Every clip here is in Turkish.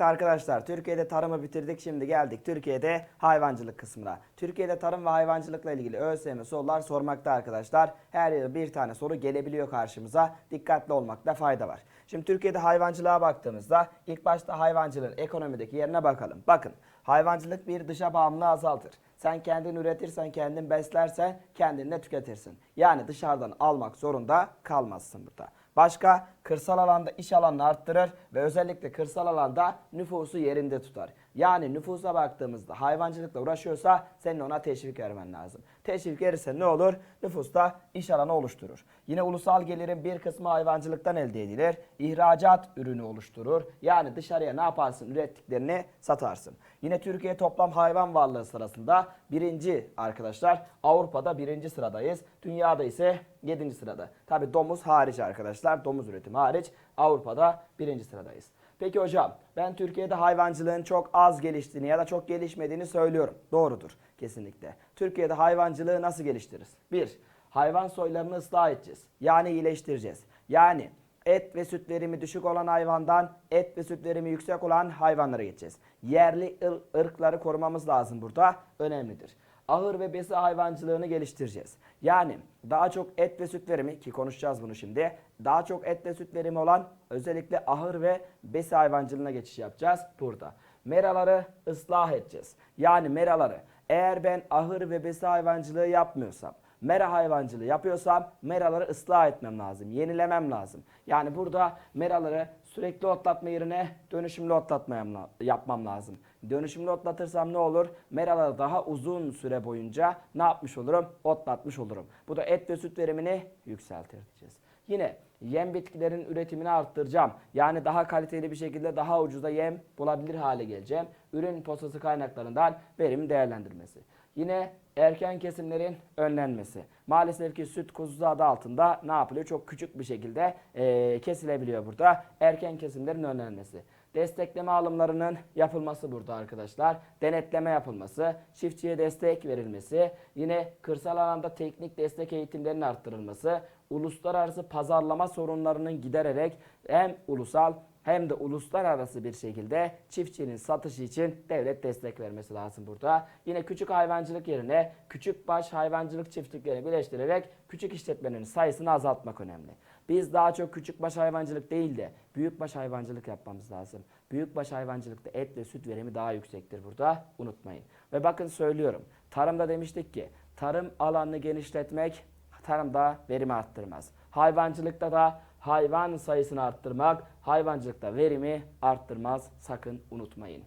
Evet arkadaşlar Türkiye'de tarımı bitirdik şimdi geldik Türkiye'de hayvancılık kısmına. Türkiye'de tarım ve hayvancılıkla ilgili ÖSYM sorular sormakta arkadaşlar. Her yıl bir tane soru gelebiliyor karşımıza. Dikkatli olmakta fayda var. Şimdi Türkiye'de hayvancılığa baktığımızda ilk başta hayvancılığın ekonomideki yerine bakalım. Bakın hayvancılık bir dışa bağımlılığı azaltır. Sen kendin üretirsen, kendin beslersen kendin de tüketirsin. Yani dışarıdan almak zorunda kalmazsın burada. Başka kırsal alanda iş alanını arttırır ve özellikle kırsal alanda nüfusu yerinde tutar. Yani nüfusa baktığımızda hayvancılıkla uğraşıyorsa senin ona teşvik vermen lazım. Teşvik verirsen ne olur? Nüfusta iş alanı oluşturur. Yine ulusal gelirin bir kısmı hayvancılıktan elde edilir. İhracat ürünü oluşturur. Yani dışarıya ne yaparsın? Ürettiklerini satarsın. Yine Türkiye toplam hayvan varlığı sırasında birinci arkadaşlar. Avrupa'da birinci sıradayız. Dünyada ise yedinci sırada. Tabi domuz hariç arkadaşlar. Domuz üretimi hariç Avrupa'da birinci sıradayız. Peki hocam ben Türkiye'de hayvancılığın çok az geliştiğini ya da çok gelişmediğini söylüyorum. Doğrudur kesinlikle. Türkiye'de hayvancılığı nasıl geliştiririz? Bir, hayvan soylarını ıslah edeceğiz. Yani iyileştireceğiz. Yani et ve süt verimi düşük olan hayvandan et ve süt verimi yüksek olan hayvanlara geçeceğiz. Yerli ırkları korumamız lazım burada. Önemlidir ahır ve besi hayvancılığını geliştireceğiz. Yani daha çok et ve süt verimi ki konuşacağız bunu şimdi. Daha çok et ve süt verimi olan özellikle ahır ve besi hayvancılığına geçiş yapacağız burada. Meraları ıslah edeceğiz. Yani meraları eğer ben ahır ve besi hayvancılığı yapmıyorsam mera hayvancılığı yapıyorsam meraları ıslah etmem lazım. Yenilemem lazım. Yani burada meraları sürekli otlatma yerine dönüşümlü otlatmam la- yapmam lazım. Dönüşümlü otlatırsam ne olur? Meraları daha uzun süre boyunca ne yapmış olurum? Otlatmış olurum. Bu da et ve süt verimini yükseltir diyeceğiz. Yine yem bitkilerin üretimini arttıracağım. Yani daha kaliteli bir şekilde daha ucuza yem bulabilir hale geleceğim. Ürün posası kaynaklarından verim değerlendirmesi. Yine erken kesimlerin önlenmesi. Maalesef ki süt kuzusu adı altında ne yapılıyor? Çok küçük bir şekilde eee, kesilebiliyor burada. Erken kesimlerin önlenmesi. Destekleme alımlarının yapılması burada arkadaşlar. Denetleme yapılması, çiftçiye destek verilmesi, yine kırsal alanda teknik destek eğitimlerinin arttırılması, uluslararası pazarlama sorunlarının gidererek hem ulusal hem de uluslararası bir şekilde çiftçinin satışı için devlet destek vermesi lazım burada. Yine küçük hayvancılık yerine küçük baş hayvancılık çiftliklerini birleştirerek küçük işletmelerin sayısını azaltmak önemli. Biz daha çok küçük baş hayvancılık değil de büyük baş hayvancılık yapmamız lazım. Büyük baş hayvancılıkta et ve süt verimi daha yüksektir burada unutmayın. Ve bakın söylüyorum tarımda demiştik ki tarım alanını genişletmek tarımda verimi arttırmaz. Hayvancılıkta da hayvan sayısını arttırmak hayvancılıkta verimi arttırmaz sakın unutmayın.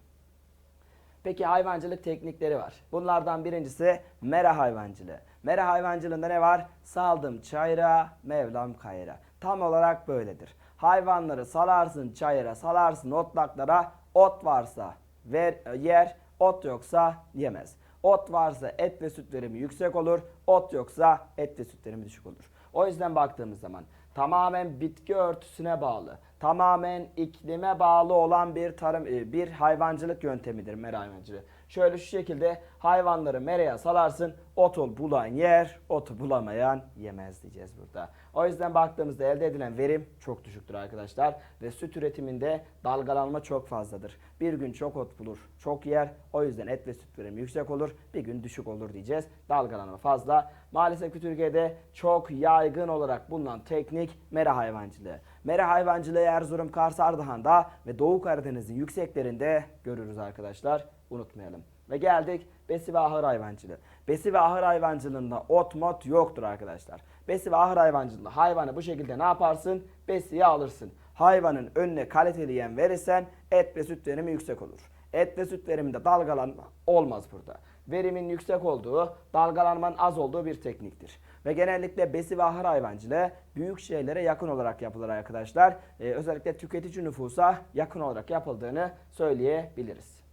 Peki hayvancılık teknikleri var. Bunlardan birincisi mera hayvancılığı. Mera hayvancılığında ne var? Saldım çayıra, mevlam kayıra. Tam olarak böyledir. Hayvanları salarsın çayıra, salarsın otlaklara. Ot varsa ver, yer, ot yoksa yemez. Ot varsa et ve süt verimi yüksek olur. Ot yoksa et ve süt verimi düşük olur. O yüzden baktığımız zaman tamamen bitki örtüsüne bağlı, tamamen iklime bağlı olan bir tarım e, bir hayvancılık yöntemidir mera hayvancılığı. Şöyle şu şekilde hayvanları meraya salarsın, otu bulan yer, otu bulamayan yemez diyeceğiz burada. O yüzden baktığımızda elde edilen verim çok düşüktür arkadaşlar ve süt üretiminde dalgalanma çok fazladır. Bir gün çok ot bulur, çok yer. O yüzden et ve süt verimi yüksek olur, bir gün düşük olur diyeceğiz. Dalgalanma fazla. Maalesef ki Türkiye'de çok yaygın olarak bulunan teknik mera hayvancılığı. Mera hayvancılığı Erzurum, Kars, Ardahan'da ve Doğu Karadeniz'in yükseklerinde görürüz arkadaşlar. Unutmayalım. Ve geldik besi ve ahır hayvancılığı. Besi ve ahır hayvancılığında ot mot yoktur arkadaşlar. Besi ve ahır hayvancılığında hayvanı bu şekilde ne yaparsın? Besiye alırsın. Hayvanın önüne kaliteli yem verirsen et ve süt verimi yüksek olur. Et ve süt veriminde dalgalanma olmaz burada. Verimin yüksek olduğu, dalgalanmanın az olduğu bir tekniktir. Ve genellikle besi ve ahır hayvancılığı büyük şehirlere yakın olarak yapılır arkadaşlar. Ee, özellikle tüketici nüfusa yakın olarak yapıldığını söyleyebiliriz.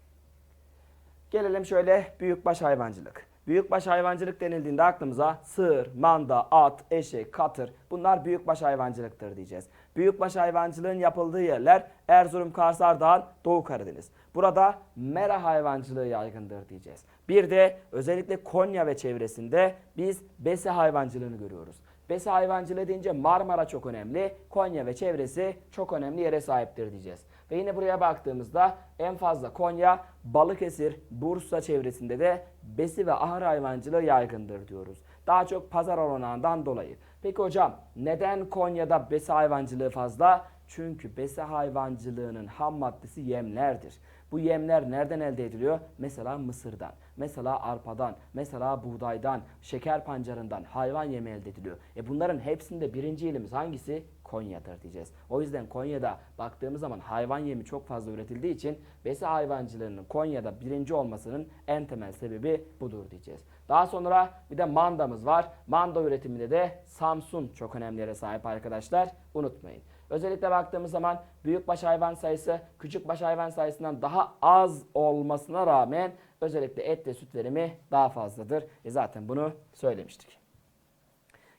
Gelelim şöyle büyükbaş hayvancılık. Büyükbaş hayvancılık denildiğinde aklımıza sığır, manda, at, eşek, katır bunlar büyükbaş hayvancılıktır diyeceğiz. Büyükbaş hayvancılığın yapıldığı yerler Erzurum, Kars, Ardahan, Doğu Karadeniz. Burada mera hayvancılığı yaygındır diyeceğiz. Bir de özellikle Konya ve çevresinde biz besi hayvancılığını görüyoruz. Besi hayvancılığı deyince Marmara çok önemli, Konya ve çevresi çok önemli yere sahiptir diyeceğiz. Ve yine buraya baktığımızda en fazla Konya, Balıkesir, Bursa çevresinde de besi ve ahır hayvancılığı yaygındır diyoruz. Daha çok pazar olanağından dolayı. Peki hocam neden Konya'da besi hayvancılığı fazla? Çünkü besi hayvancılığının ham maddesi yemlerdir. Bu yemler nereden elde ediliyor? Mesela mısırdan, mesela arpadan, mesela buğdaydan, şeker pancarından hayvan yemi elde ediliyor. E bunların hepsinde birinci ilimiz hangisi? Konya'dır diyeceğiz. O yüzden Konya'da baktığımız zaman hayvan yemi çok fazla üretildiği için besi hayvancılığının Konya'da birinci olmasının en temel sebebi budur diyeceğiz. Daha sonra bir de mandamız var. Manda üretiminde de Samsun çok önemli yere sahip arkadaşlar. Unutmayın. Özellikle baktığımız zaman büyükbaş hayvan sayısı küçükbaş hayvan sayısından daha az olmasına rağmen özellikle et ve süt verimi daha fazladır. E zaten bunu söylemiştik.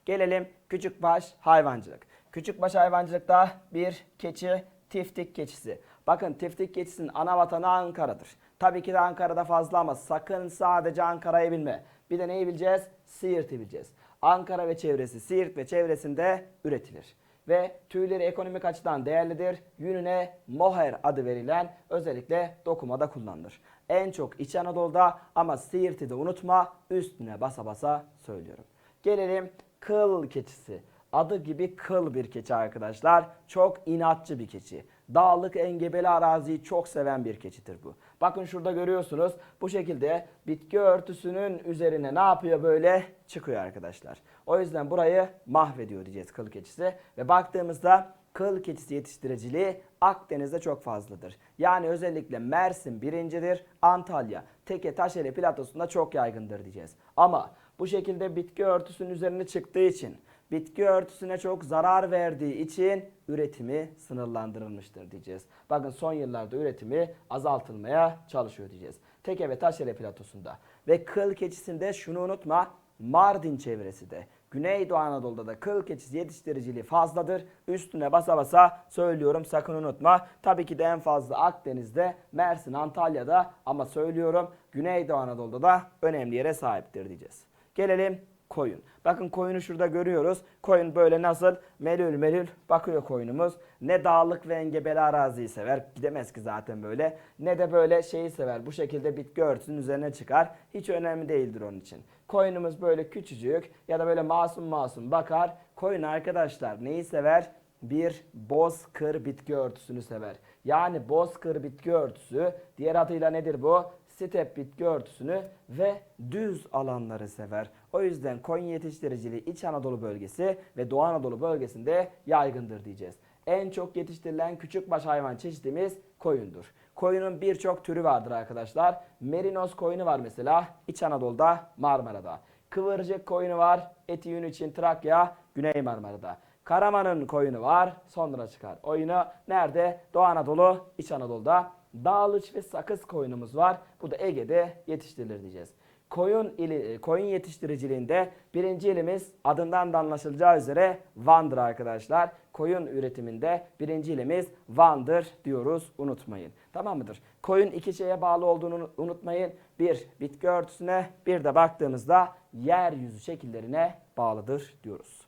Gelelim küçükbaş hayvancılık. Küçükbaş hayvancılıkta bir keçi tiftik keçisi. Bakın tiftik keçisinin ana vatanı Ankara'dır. Tabii ki de Ankara'da fazla ama sakın sadece Ankara'yı bilme. Bir de neyi bileceğiz? Siirt'i bileceğiz. Ankara ve çevresi, Siirt ve çevresinde üretilir. Ve tüyleri ekonomik açıdan değerlidir. Yününe mohair adı verilen özellikle dokumada kullanılır. En çok İç Anadolu'da ama Siirt'i de unutma üstüne basa basa söylüyorum. Gelelim kıl keçisi. Adı gibi kıl bir keçi arkadaşlar. Çok inatçı bir keçi. Dağlık engebeli araziyi çok seven bir keçidir bu. Bakın şurada görüyorsunuz bu şekilde bitki örtüsünün üzerine ne yapıyor böyle çıkıyor arkadaşlar. O yüzden burayı mahvediyor diyeceğiz kıl keçisi. Ve baktığımızda kıl keçisi yetiştiriciliği Akdeniz'de çok fazladır. Yani özellikle Mersin birincidir, Antalya, Teke, Taşeli platosunda çok yaygındır diyeceğiz. Ama bu şekilde bitki örtüsünün üzerine çıktığı için bitki örtüsüne çok zarar verdiği için üretimi sınırlandırılmıştır diyeceğiz. Bakın son yıllarda üretimi azaltılmaya çalışıyor diyeceğiz. Teke ve Taşere platosunda. Ve kıl keçisinde şunu unutma Mardin çevresi de Güneydoğu Anadolu'da da kıl keçisi yetiştiriciliği fazladır. Üstüne basa basa söylüyorum sakın unutma. Tabii ki de en fazla Akdeniz'de, Mersin, Antalya'da ama söylüyorum Güneydoğu Anadolu'da da önemli yere sahiptir diyeceğiz. Gelelim koyun. Bakın koyunu şurada görüyoruz. Koyun böyle nasıl melül melül bakıyor koyunumuz. Ne dağlık ve engebeli araziyi sever. Gidemez ki zaten böyle. Ne de böyle şeyi sever. Bu şekilde bitki örtüsünün üzerine çıkar. Hiç önemli değildir onun için. Koyunumuz böyle küçücük ya da böyle masum masum bakar. Koyun arkadaşlar neyi sever? bir bozkır bitki örtüsünü sever. Yani bozkır bitki örtüsü diğer adıyla nedir bu? Step bitki örtüsünü ve düz alanları sever. O yüzden koyun yetiştiriciliği İç Anadolu bölgesi ve Doğu Anadolu bölgesinde yaygındır diyeceğiz. En çok yetiştirilen küçükbaş hayvan çeşidimiz koyundur. Koyunun birçok türü vardır arkadaşlar. Merinos koyunu var mesela İç Anadolu'da Marmara'da. Kıvırcık koyunu var eti yün için Trakya, Güney Marmara'da. Karaman'ın koyunu var sonra çıkar. Oyunu nerede? Doğu Anadolu, İç Anadolu'da. Dağlıç ve sakız koyunumuz var. Bu da Ege'de yetiştirilir diyeceğiz. Koyun ili, koyun yetiştiriciliğinde birinci ilimiz adından da anlaşılacağı üzere Van'dır arkadaşlar. Koyun üretiminde birinci ilimiz Van'dır diyoruz unutmayın. Tamam mıdır? Koyun iki şeye bağlı olduğunu unutmayın. Bir bitki örtüsüne bir de baktığımızda yeryüzü şekillerine bağlıdır diyoruz.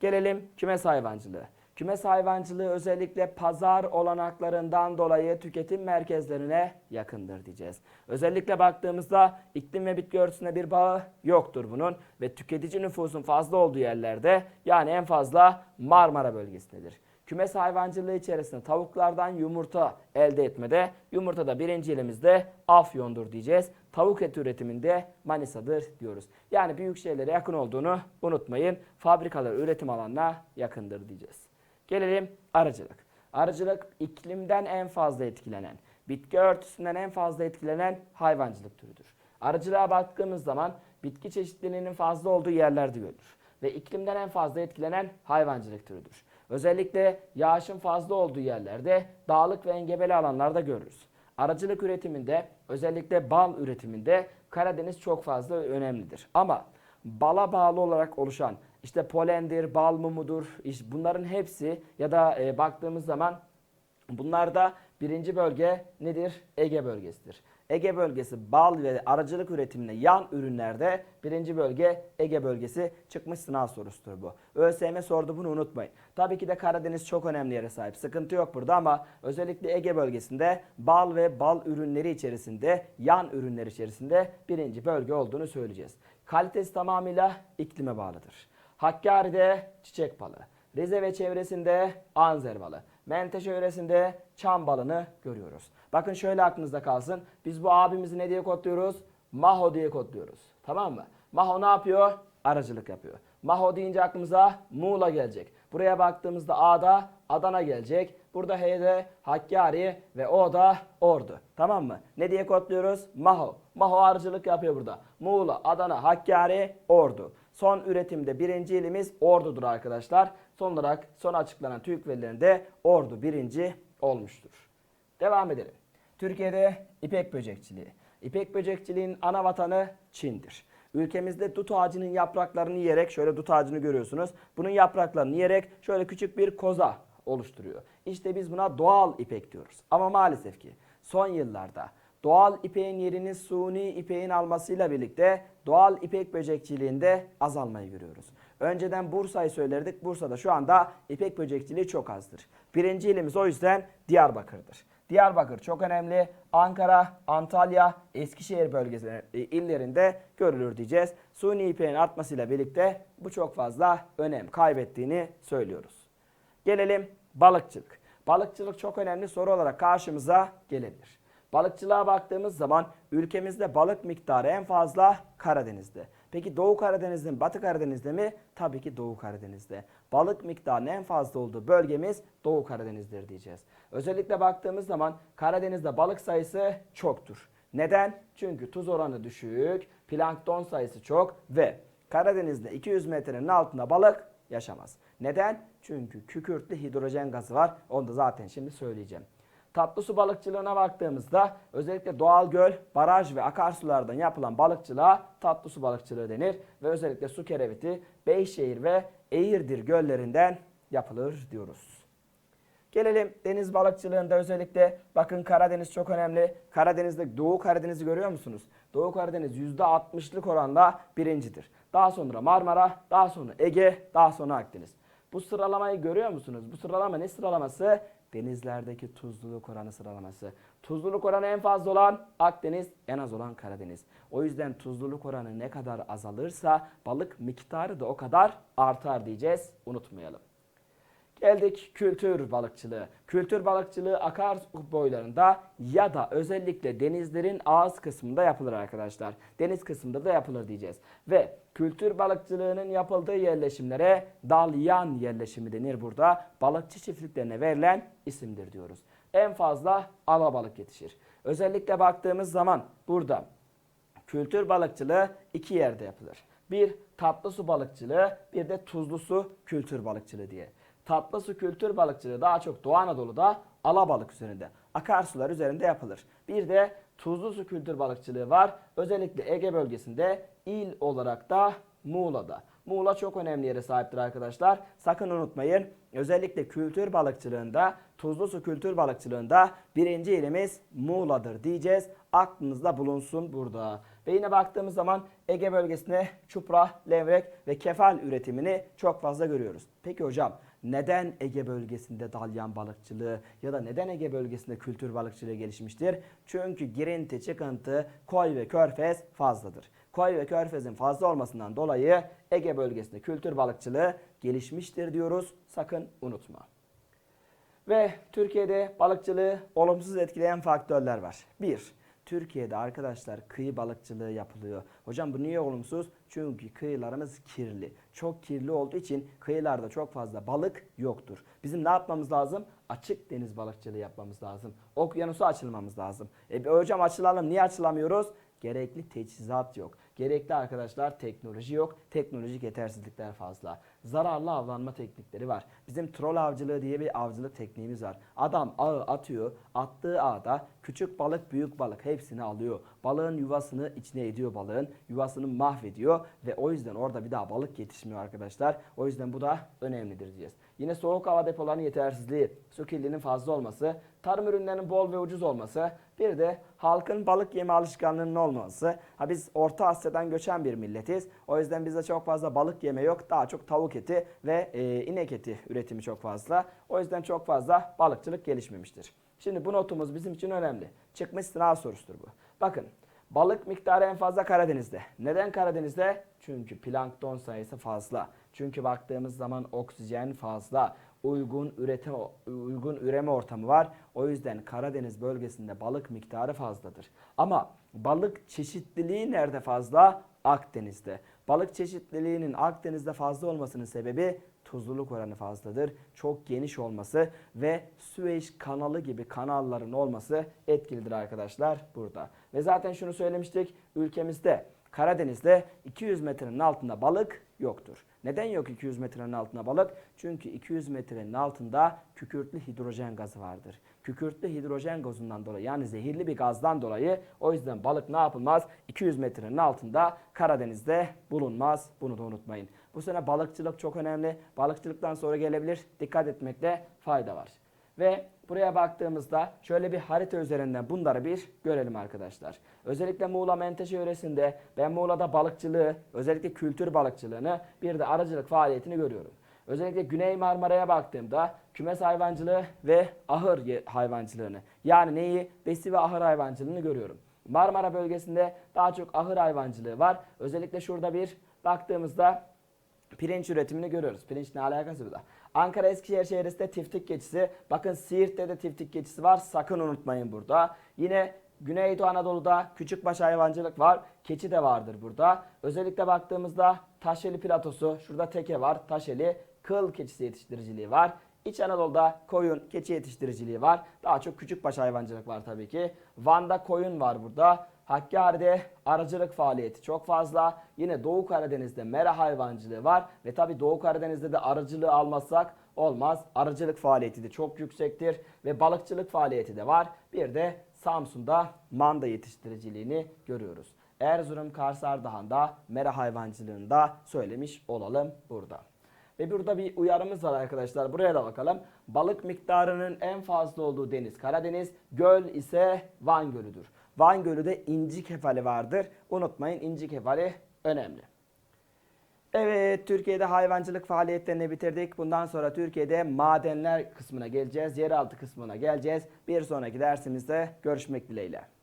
Gelelim kümes hayvancılığı. Kümes hayvancılığı özellikle pazar olanaklarından dolayı tüketim merkezlerine yakındır diyeceğiz. Özellikle baktığımızda iklim ve bitki örtüsüne bir bağı yoktur bunun ve tüketici nüfusun fazla olduğu yerlerde yani en fazla Marmara bölgesindedir. Kümes hayvancılığı içerisinde tavuklardan yumurta elde etmede yumurtada birinci elimizde Afyon'dur diyeceğiz. Tavuk eti üretiminde Manisa'dır diyoruz. Yani büyük şeylere yakın olduğunu unutmayın. Fabrikalar üretim alanına yakındır diyeceğiz. Gelelim arıcılık. Arıcılık iklimden en fazla etkilenen, bitki örtüsünden en fazla etkilenen hayvancılık türüdür. Arıcılığa baktığımız zaman bitki çeşitliliğinin fazla olduğu yerlerde görülür ve iklimden en fazla etkilenen hayvancılık türüdür. Özellikle yağışın fazla olduğu yerlerde dağlık ve engebeli alanlarda görürüz. Aracılık üretiminde özellikle bal üretiminde Karadeniz çok fazla önemlidir. Ama bala bağlı olarak oluşan işte polendir, bal mumudur işte bunların hepsi ya da e, baktığımız zaman bunlarda birinci bölge nedir? Ege bölgesidir. Ege bölgesi bal ve aracılık üretimine yan ürünlerde birinci bölge Ege bölgesi çıkmış sınav sorusudur bu. ÖSYM sordu bunu unutmayın. Tabii ki de Karadeniz çok önemli yere sahip. Sıkıntı yok burada ama özellikle Ege bölgesinde bal ve bal ürünleri içerisinde yan ürünler içerisinde birinci bölge olduğunu söyleyeceğiz. Kalitesi tamamıyla iklime bağlıdır. Hakkari'de çiçek balı, Rize ve çevresinde anzer balı, Menteşe yöresinde çam balını görüyoruz. Bakın şöyle aklınızda kalsın. Biz bu abimizi ne diye kodluyoruz? Maho diye kodluyoruz. Tamam mı? Maho ne yapıyor? Aracılık yapıyor. Maho deyince aklımıza Muğla gelecek. Buraya baktığımızda A'da Adana gelecek. Burada H'de Hakkari ve O'da Ordu. Tamam mı? Ne diye kodluyoruz? Maho. Maho aracılık yapıyor burada. Muğla, Adana, Hakkari, Ordu. Son üretimde birinci ilimiz Ordu'dur arkadaşlar. Son olarak son açıklanan TÜİK verilerinde Ordu birinci olmuştur. Devam edelim. Türkiye'de ipek böcekçiliği. İpek böcekçiliğin ana vatanı Çin'dir. Ülkemizde dut ağacının yapraklarını yiyerek şöyle dut ağacını görüyorsunuz. Bunun yapraklarını yiyerek şöyle küçük bir koza oluşturuyor. İşte biz buna doğal ipek diyoruz. Ama maalesef ki son yıllarda doğal ipeğin yerini suni ipeğin almasıyla birlikte doğal ipek böcekçiliğinde azalmayı görüyoruz. Önceden Bursa'yı söylerdik. Bursa'da şu anda ipek böcekçiliği çok azdır. Birinci ilimiz o yüzden Diyarbakır'dır. Diyarbakır çok önemli. Ankara, Antalya, Eskişehir bölgesi e, illerinde görülür diyeceğiz. Suni ipeğin artmasıyla birlikte bu çok fazla önem kaybettiğini söylüyoruz. Gelelim balıkçılık. Balıkçılık çok önemli soru olarak karşımıza gelebilir. Balıkçılığa baktığımız zaman ülkemizde balık miktarı en fazla Karadeniz'de. Peki Doğu Karadeniz'de mi, Batı Karadeniz'de mi? Tabii ki Doğu Karadeniz'de. Balık miktarının en fazla olduğu bölgemiz Doğu Karadeniz'dir diyeceğiz. Özellikle baktığımız zaman Karadeniz'de balık sayısı çoktur. Neden? Çünkü tuz oranı düşük, plankton sayısı çok ve Karadeniz'de 200 metrenin altında balık yaşamaz. Neden? Çünkü kükürtlü hidrojen gazı var. Onu da zaten şimdi söyleyeceğim. Tatlı su balıkçılığına baktığımızda özellikle doğal göl, baraj ve akarsulardan yapılan balıkçılığa tatlı su balıkçılığı denir. Ve özellikle su kereviti, Beyşehir ve Eğirdir göllerinden yapılır diyoruz. Gelelim deniz balıkçılığında özellikle bakın Karadeniz çok önemli. Karadeniz'de Doğu Karadeniz'i görüyor musunuz? Doğu Karadeniz %60'lık oranla birincidir. Daha sonra Marmara, daha sonra Ege, daha sonra Akdeniz. Bu sıralamayı görüyor musunuz? Bu sıralama ne sıralaması? Denizlerdeki tuzluluk oranı sıralaması. Tuzluluk oranı en fazla olan Akdeniz, en az olan Karadeniz. O yüzden tuzluluk oranı ne kadar azalırsa balık miktarı da o kadar artar diyeceğiz. Unutmayalım. Geldik kültür balıkçılığı. Kültür balıkçılığı akarsu boylarında ya da özellikle denizlerin ağız kısmında yapılır arkadaşlar. Deniz kısmında da yapılır diyeceğiz. Ve kültür balıkçılığının yapıldığı yerleşimlere dalyan yerleşimi denir burada. Balıkçı çiftliklerine verilen isimdir diyoruz. En fazla alabalık yetişir. Özellikle baktığımız zaman burada kültür balıkçılığı iki yerde yapılır. Bir tatlı su balıkçılığı, bir de tuzlu su kültür balıkçılığı diye. Tatlı su kültür balıkçılığı daha çok Doğu Anadolu'da alabalık üzerinde, akarsular üzerinde yapılır. Bir de tuzlu su kültür balıkçılığı var. Özellikle Ege bölgesinde il olarak da Muğla'da. Muğla çok önemli yere sahiptir arkadaşlar. Sakın unutmayın. Özellikle kültür balıkçılığında, tuzlu su kültür balıkçılığında birinci ilimiz Muğla'dır diyeceğiz. Aklınızda bulunsun burada. Ve yine baktığımız zaman Ege bölgesinde çupra, levrek ve kefal üretimini çok fazla görüyoruz. Peki hocam neden Ege bölgesinde dalyan balıkçılığı ya da neden Ege bölgesinde kültür balıkçılığı gelişmiştir? Çünkü girinti, çıkıntı, koy ve körfez fazladır. Koy ve körfezin fazla olmasından dolayı Ege bölgesinde kültür balıkçılığı gelişmiştir diyoruz. Sakın unutma. Ve Türkiye'de balıkçılığı olumsuz etkileyen faktörler var. 1. Türkiye'de arkadaşlar kıyı balıkçılığı yapılıyor. Hocam bu niye olumsuz? Çünkü kıyılarımız kirli. Çok kirli olduğu için kıyılarda çok fazla balık yoktur. Bizim ne yapmamız lazım? Açık deniz balıkçılığı yapmamız lazım. Okyanusa açılmamız lazım. E hocam açılalım. Niye açılamıyoruz? Gerekli teçhizat yok. Gerekli arkadaşlar teknoloji yok. Teknolojik yetersizlikler fazla. zararlı avlanma teknikleri var. Bizim troll avcılığı diye bir avcılık tekniğimiz var. Adam ağı atıyor. Attığı ağda küçük balık, büyük balık hepsini alıyor. Balığın yuvasını içine ediyor balığın. Yuvasını mahvediyor ve o yüzden orada bir daha balık yetişmiyor arkadaşlar. O yüzden bu da önemlidir diyeceğiz. Yine soğuk hava depolarının yetersizliği, su kirliliğinin fazla olması, tarım ürünlerinin bol ve ucuz olması, bir de halkın balık yeme alışkanlığının olmaması. Ha biz Orta Asya'dan göçen bir milletiz. O yüzden bizde çok fazla balık yeme yok. Daha çok tavuk eti ve e, inek eti üretimi çok fazla. O yüzden çok fazla balıkçılık gelişmemiştir. Şimdi bu notumuz bizim için önemli. Çıkmış sınav sorusudur bu. Bakın balık miktarı en fazla Karadeniz'de. Neden Karadeniz'de? Çünkü plankton sayısı fazla. Çünkü baktığımız zaman oksijen fazla. Uygun üretim uygun üreme ortamı var. O yüzden Karadeniz bölgesinde balık miktarı fazladır. Ama balık çeşitliliği nerede fazla? Akdeniz'de. Balık çeşitliliğinin Akdeniz'de fazla olmasının sebebi tuzluluk oranı fazladır. Çok geniş olması ve Süveyş kanalı gibi kanalların olması etkilidir arkadaşlar burada. Ve zaten şunu söylemiştik. Ülkemizde Karadeniz'de 200 metrenin altında balık yoktur. Neden yok 200 metrenin altında balık? Çünkü 200 metrenin altında kükürtlü hidrojen gazı vardır. Kükürtlü hidrojen gazından dolayı yani zehirli bir gazdan dolayı o yüzden balık ne yapılmaz? 200 metrenin altında Karadeniz'de bulunmaz. Bunu da unutmayın. Bu sene balıkçılık çok önemli. Balıkçılıktan sonra gelebilir. Dikkat etmekte fayda var. Ve buraya baktığımızda şöyle bir harita üzerinden bunları bir görelim arkadaşlar. Özellikle Muğla Menteşe yöresinde ben Muğla'da balıkçılığı, özellikle kültür balıkçılığını bir de arıcılık faaliyetini görüyorum. Özellikle Güney Marmara'ya baktığımda kümes hayvancılığı ve ahır hayvancılığını yani neyi? Besi ve ahır hayvancılığını görüyorum. Marmara bölgesinde daha çok ahır hayvancılığı var. Özellikle şurada bir baktığımızda pirinç üretimini görüyoruz. Pirinç ne alakası burada? Ankara Eskişehir şehrisinde tiftik keçisi. Bakın Siirt'te de tiftik keçisi var. Sakın unutmayın burada. Yine Güneydoğu Anadolu'da küçükbaş hayvancılık var. Keçi de vardır burada. Özellikle baktığımızda Taşeli platosu. Şurada teke var. Taşeli kıl keçisi yetiştiriciliği var. İç Anadolu'da koyun, keçi yetiştiriciliği var. Daha çok küçükbaş hayvancılık var tabii ki. Van'da koyun var burada. Hakkari'de arıcılık faaliyeti çok fazla. Yine Doğu Karadeniz'de mera hayvancılığı var. Ve tabi Doğu Karadeniz'de de arıcılığı almazsak olmaz. Arıcılık faaliyeti de çok yüksektir. Ve balıkçılık faaliyeti de var. Bir de Samsun'da manda yetiştiriciliğini görüyoruz. Erzurum, Kars, Ardahan'da mera hayvancılığında söylemiş olalım burada. Ve burada bir uyarımız var arkadaşlar. Buraya da bakalım. Balık miktarının en fazla olduğu deniz Karadeniz, göl ise Van Gölü'dür. Van Gölü'de inci kefali vardır. Unutmayın inci kefali önemli. Evet Türkiye'de hayvancılık faaliyetlerini bitirdik. Bundan sonra Türkiye'de madenler kısmına geleceğiz. Yeraltı kısmına geleceğiz. Bir sonraki dersimizde görüşmek dileğiyle.